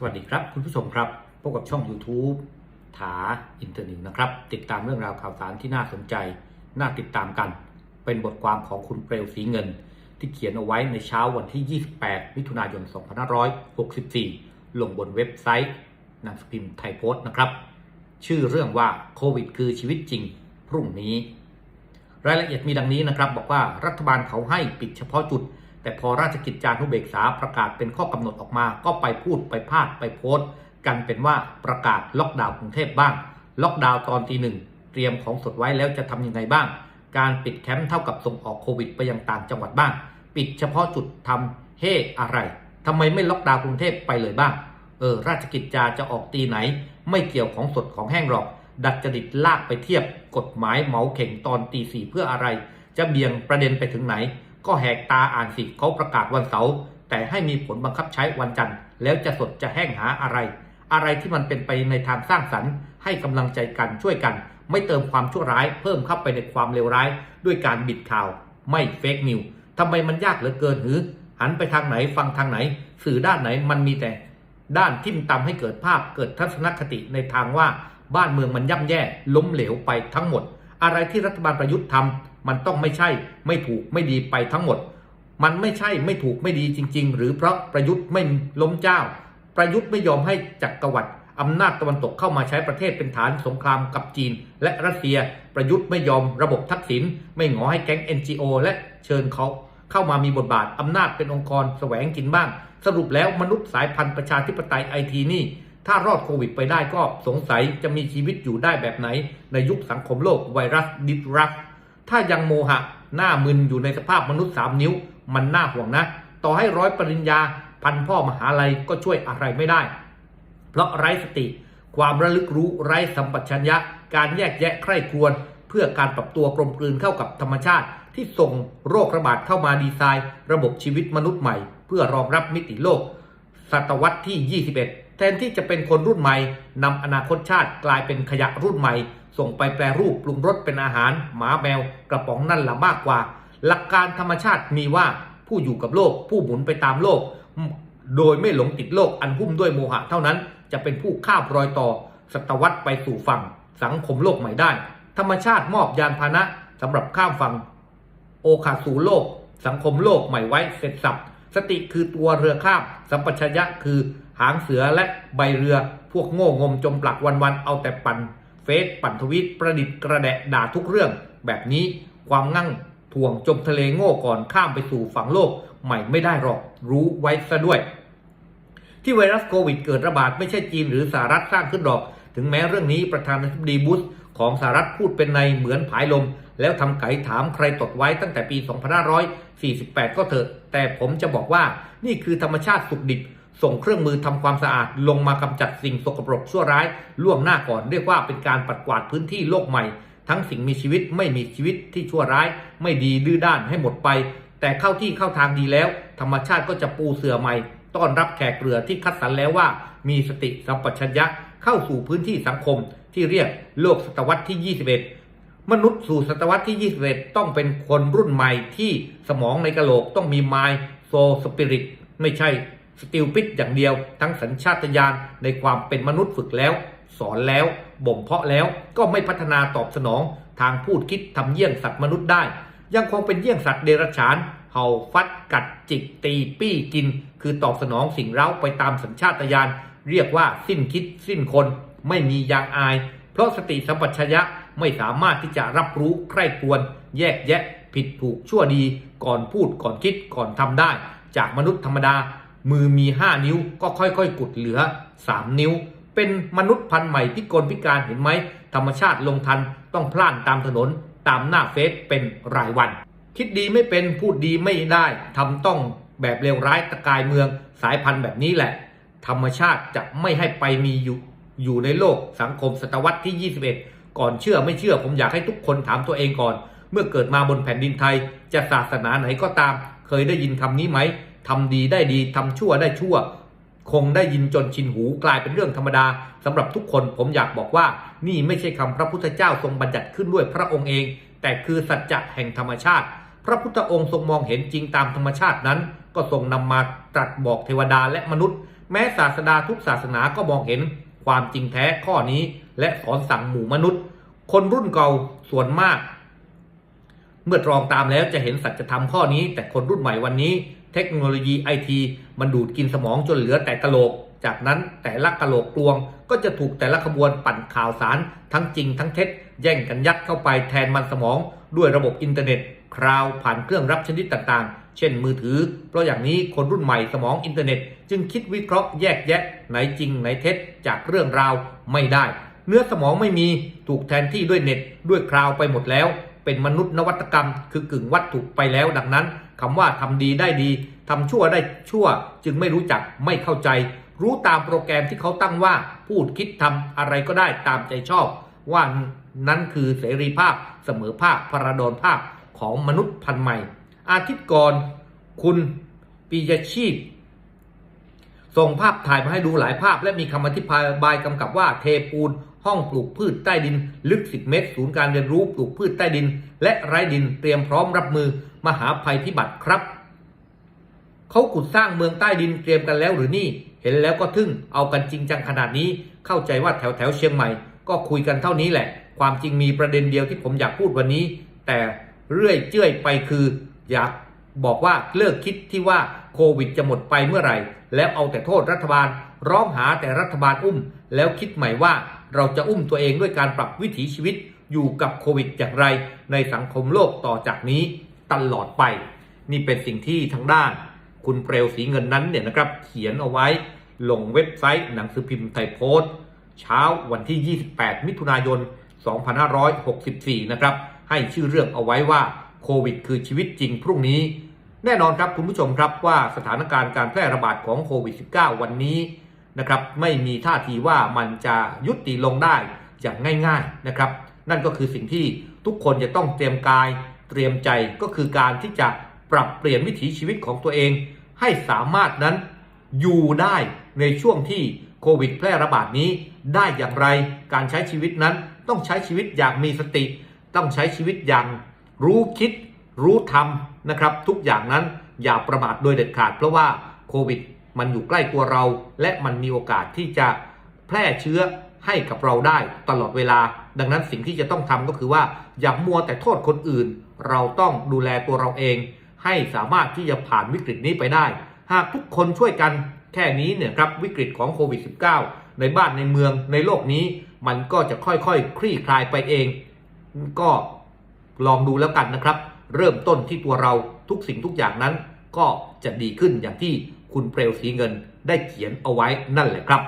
สวัสดีครับ คุณผู้ชมครับพบกับช่อง YouTube ถาอินเทอร์นิวนะครับ ติดตามเรื่องราวข่าวสารที่น่าสนใจ น่าติดตามกัน เป็นบทความของคุณเปลวสีเงิน ที่เขียนเอาไว้ในเช้าวันที่ 28 มิถุนายน 2564 ลงบนเว็บไซต์หนังสือพิมพ์ไทยโพสต์นะครับ ชื่อเรื่องว่าโควิดคือชีวิตจริง พรุ่งนี้ รายละเอียดมีดังนี้นะครับ บอกว่ารัฐบาลเขาให้ปิดเฉพาะจุด แต่พอราชกิจจานุเบกษาประกาศเป็นข้อกำหนดออกมา ก็ไปพูดไปพาดไปโพสต์ กันเป็นว่าประกาศล็อกดาวน์กรุงเทพบ้าง ล็อกดาวน์ตอนตีหนึ่งเตรียมของสดไว้แล้วจะทำยังไงบ้าง การปิดแคมป์เท่ากับส่งออกโควิดไปยังต่างจังหวัดบ้าง ปิดเฉพาะจุดทำเฮ่อะไรทำไมไม่ล็อกดาวน์กรุงเทพไปเลยบ้าง เออ ราชกิจจาจะออกตีไหน ไม่เกี่ยวของสดของแห้งหรอก ดัดจริตลากไปเทียบ กฎหมายเหมาเข่งตอนตีสี่เพื่ออะไร จะเบี่ยงประเด็นไปถึงไหน ก็แหกตาอ่านสิเขาประกาศวันเสาร์แต่ให้มีผลบังคับใช้วันจันทร์ แล้วจะสดจะแห้งหาอะไร อะไรที่มันเป็นไปในทางสร้างสรรค์ ให้กำลังใจกันช่วยกัน ไม่เติมความชั่วร้าย เพิ่มเข้าไปในความเลวร้าย ด้วยการบิดข่าว ไม่เฟกนิวทำไมมันยากเหลือเกินหือ หันไปทางไหนฟังทางไหน สื่อด้านไหนมันมีแต่ ด้านทิ่มตำให้เกิดภาพเกิดทัศนคติในทางว่า บ้านเมืองมันย่ำแย่ ล้มเหลวไปทั้งหมด อะไรที่รัฐบาลประยุทธ์ทำมันต้องไม่ใช่ไม่ถูกไม่ดีไปทั้งหมด มันไม่ใช่ไม่ถูกไม่ดีจริง ๆ หรือเพราะประยุทธ์ไม่ล้มเจ้า ประยุทธ์ไม่ยอมให้จักรวรรดิอำนาจตะวันตกเข้ามาใช้ประเทศเป็นฐานสงครามกับจีน และรัสเซียประยุทธ์ไม่ยอมระบบทักษิณไม่งอให้แก๊ง NGO และเชิญเขาเข้ามามีบทบาทอำนาจเป็นองค์กรแสวงกินบ้าง สรุปแล้วมนุษย์สายพันธุ์ประชาธิปไตยไอทีนี่ ถ้ารอดโควิดไปได้ก็สงสัยจะมีชีวิตอยู่ได้แบบไหน ในยุคสังคมโลกไวรัสดิสรัก ถ้ายังโมหะหน้ามึนอยู่ในสภาพมนุษย์สามนิ้ว มันน่าห่วงนะ ต่อให้ร้อยปริญญาพันพ่อมหาลัยก็ช่วยอะไรไม่ได้ เพราะไร้สติ ความระลึกรู้ไร้สัมปชัญญะ การแยกแยะใคร่ครวญเพื่อการปรับตัวกลมกลืนเข้ากับธรรมชาติ ที่ส่งโรคระบาดเข้ามาดีไซน์ ระบบชีวิตมนุษย์ใหม่ เพื่อรองรับมิติโลก ศตวรรษที่ 21 แทนที่จะเป็นคนรุ่นใหม่นำอนาคตชาติกลายเป็นขยะรุ่นใหม่ ส่งไปแปรรูปปรุงรสเป็นอาหารหมาแมวกระป๋องนั่นละมากกว่า หลักการธรรมชาติมีว่าผู้อยู่กับโลก ผู้หมุนไปตามโลก โดยไม่หลงติดโลกอันหุ้มด้วยโมหะเท่านั้น จะเป็นผู้ข้ามรอยต่อศตวรรษไปสู่ฝั่ง สังคมโลกใหม่ได้ ธรรมชาติมอบยานพาหนะสำหรับข้ามฝั่ง โอคาสู่โลก สังคมโลกใหม่ไว้เสร็จสับสติคือตัวเรือข้ามสัมปชัญญะคือหางเสือและใบเรือพวกโง่งมจมปลักวันๆเอาแต่ปั่น ฟซปั่นทวิตประดิษฐ์กระแดะด่าทุกเรื่อง แบบนี้ความงั่งถ่วงจมทะเลโง่ก่อนข้ามไปสู่ฝั่งโลกใหม่ไม่ได้หรอกรู้ไว้ซะด้วย ที่ไวรัสโควิดเกิดระบาดไม่ใช่จีนหรือสหรัฐสร้างขึ้นหรอก ถึงแม้เรื่องนี้ประธานาธิบดีบุชของสหรัฐพูดเป็นในเหมือนผายลม แล้วทำไก่ถามใครตดไว้ตั้งแต่ปี 2548 ก็เถอะ แต่ผมจะบอกว่านี่คือธรรมชาติสุกดิบ ส่งเครื่องมือทำความสะอาดลงมากำจัดสิ่งสกปรกชั่วร้ายล่วงหน้าก่อน เรียกว่าเป็นการปัดกวาดพื้นที่โลกใหม่ ทั้งสิ่งมีชีวิตไม่มีชีวิตที่ชั่วร้าย ไม่ดีดื้อด้านให้หมดไป แต่เข้าที่เข้าทางดีแล้ว ธรรมชาติก็จะปูเสื่อใหม่ ต้อนรับแขกเรือที่คัดสรรแล้วว่า มีสติสัมปชัญญะเข้าสู่พื้นที่สังคม ที่เรียกโลกศตวรรษที่ 21มนุษย์สู่ศตวรรษที่ 21 ต้องเป็นคนรุ่นใหม่ที่สมองในกะโหลกต้องมีไมล์โซสปิริตไม่ใช่ สติลปิดอย่างเดียว ทั้งสัญชาตญาณในความเป็นมนุษย์ฝึกแล้ว สอนแล้ว บ่มเพาะแล้วก็ไม่พัฒนาตอบสนอง ทางพูดคิดทำเยี่ยงสัตว์มนุษย์ได้ ยังคงเป็นเยี่ยงสัตว์เดรัจฉานเห่าฟัดกัดจิกตีปี้กิน คือตอบสนองสิ่งเร้าไปตามสัญชาตญาณเรียกว่าสิ้นคิดสิ้นคน ไม่มียางอาย เพราะสติสัมปชัญญะไม่สามารถที่จะรับรู้ใคร่ควร แยกแยะ ผิดถูกชั่วดี ก่อนพูดก่อนคิดก่อนทำได้ จากมนุษย์ธรรมดา มือมี 5 นิ้วก็ค่อยๆ กุดเหลือ 3 นิ้ว เป็นมนุษย์พันธุ์ใหม่พิกลพิการเห็นไหม ธรรมชาติลงทันต้องพล่านตามถนนตามหน้าเฟซเป็นรายวัน คิดดีไม่เป็นพูดดีไม่ได้ทำต้องแบบเลวร้ายตะกายเมืองสายพันธุ์แบบนี้แหละ ธรรมชาติจะไม่ให้ไปมีอยู่อยู่ในโลกสังคมศตวรรษที่ 21 ก่อนเชื่อไม่เชื่อผมอยากให้ทุกคนถามตัวเองก่อน เมื่อเกิดมาบนแผ่นดินไทย จะศาสนาไหนก็ตาม เคยได้ยินคำนี้ไหม ทำดีได้ดีทำชั่วได้ชั่ว คงได้ยินจนชินหูกลายเป็นเรื่องธรรมดาสำหรับทุกคนผมอยากบอกว่า นี่ไม่ใช่คำพระพุทธเจ้าทรงบัญญัติขึ้นด้วยพระองค์เอง แต่คือสัจจะแห่งธรรมชาติ พระพุทธองค์ทรงมองเห็นจริงตามธรรมชาตินั้น ก็ทรงนำมาตรัสบอกเทวดาและมนุษย์ แม้ศาสดาทุกศาสนาก็มองเห็นความจริงแท้ข้อนี้ และสอนสั่งหมู่มนุษย์ คนรุ่นเก่าส่วนมาก เมื่อตรองตามแล้วจะเห็นสัจธรรมข้อนี้ แต่คนรุ่นใหม่วันนี้ เทคโนโลยีไอทีมันดูดกินสมองจนเหลือแต่กะโหลก จากนั้นแต่ละกะโหลกกลวง ก็จะถูกแต่ละขบวนปั่นข่าวสาร ทั้งจริงทั้งเท็จ แย่งกันยัดเข้าไปแทนมันสมอง ด้วยระบบอินเทอร์เน็ตคราวผ่านเครื่องรับชนิดต่างๆ เช่นมือถือ เพราะอย่างนี้คนรุ่นใหม่สมองอินเทอร์เน็ต จึงคิดวิเคราะห์แยกแยะ ไหนจริงไหนเท็จ จากเรื่องราวไม่ได้ เนื้อสมองไม่มีถูกแทนที่ด้วยเน็ต ด้วยคราวไปหมดแล้ว เป็นมนุษย์นวัตกรรม คือกึ่งวัตถุไปแล้วดังนั้น คำว่าทำดีได้ดีทำชั่วได้ชั่ว จึงไม่รู้จักไม่เข้าใจ รู้ตามโปรแกรมที่เขาตั้งว่า พูดคิดทำอะไรก็ได้ตามใจชอบ ว่านั้นคือเสรีภาพเสมอภาคพระดอนภาพของมนุษย์พันธุ์ใหม่ อาทิตย์ก่อนคุณปียชีพส่งภาพถ่ายมาให้ดูหลายภาพ และมีคำอธิบายกำกับว่าเทปูนห้องปลูกพืชใต้ดิน ลึก 10 เมตร ศูนย์การเรียนรู้ปลูกพืชใต้ดิน และไร้ดินเตรียมพร้อมรับมือมหาภัยพิบัติครับเขาขุดสร้างเมืองใต้ดินเตรียมกันแล้วหรือนี่ เห็นแล้วก็ทึ่งเอากันจริงจังขนาดนี้ เข้าใจว่าแถวแถวเชียงใหม่ ก็คุยกันเท่านี้แหละ ความจริงมีประเด็นเดียวที่ผมอยากพูดวันนี้ แต่เรื่อยเจื่อยไปคือ อยากบอกว่าเลิกคิดที่ว่าโควิดจะหมดไปเมื่อไหร่ แล้วเอาแต่โทษรัฐบาล ร้องหาแต่รัฐบาลอุ้ม แล้วคิดใหม่ว่าเราจะอุ้มตัวเองด้วยการปรับวิถีชีวิต อยู่กับโควิดอย่างไร ในสังคมโลกต่อจากนี้ตลอดไป นี่เป็นสิ่งที่ทางด้านคุณเปลวสีเงินนั้นเนี่ยนะครับ เขียนเอาไว้ลงเว็บไซต์หนังสือพิมพ์ไทยโพสต์ เช้าวันที่ 28 มิถุนายน 2564 นะครับ ให้ชื่อเรื่องเอาไว้ว่าโควิด คือชีวิตจริงพรุ่งนี้ แน่นอนครับคุณผู้ชมครับว่าสถานการณ์การแพร่ระบาดของโควิด -19 วันนี้นะครับไม่มีท่าทีว่ามันจะยุติลงได้อย่างง่าย ๆนะครับ นั่นก็คือสิ่งที่ทุกคนจะต้องเตรียมกายเตรียมใจก็คือการที่จะปรับเปลี่ยนวิถีชีวิตของตัวเอง ให้สามารถนั้นอยู่ได้ในช่วงที่โควิดแพร่ระบาดนี้ได้อย่างไร การใช้ชีวิตนั้นต้องใช้ชีวิตอย่างมีสติ ต้องใช้ชีวิตอย่างรู้คิด รู้ทำนะครับ ทุกอย่างนั้นอย่าประมาทโดยเด็ดขาด เพราะว่าโควิดมันอยู่ใกล้ตัวเรา และมันมีโอกาสที่จะแพร่เชื้อ ให้กับเราได้ตลอดเวลา ดังนั้นสิ่งที่จะต้องทำก็คือว่าอย่ามัวแต่โทษคนอื่น เราต้องดูแลตัวเราเอง ให้สามารถที่จะผ่านวิกฤตนี้ไปได้ หากทุกคนช่วยกันแค่นี้เนี่ยครับวิกฤตของโควิด -19 ในบ้านในเมืองในโลกนี้ มันก็จะค่อยๆคคลี่คลายไปเอง ก็ลองดูแล้วกันนะครับ เริ่มต้นที่ตัวเราทุกสิ่งทุกอย่างนั้น ก็จะดีขึ้นอย่างที่คุณเปลวสีเงินได้เขียนเอาไว้นั่นแหละครับ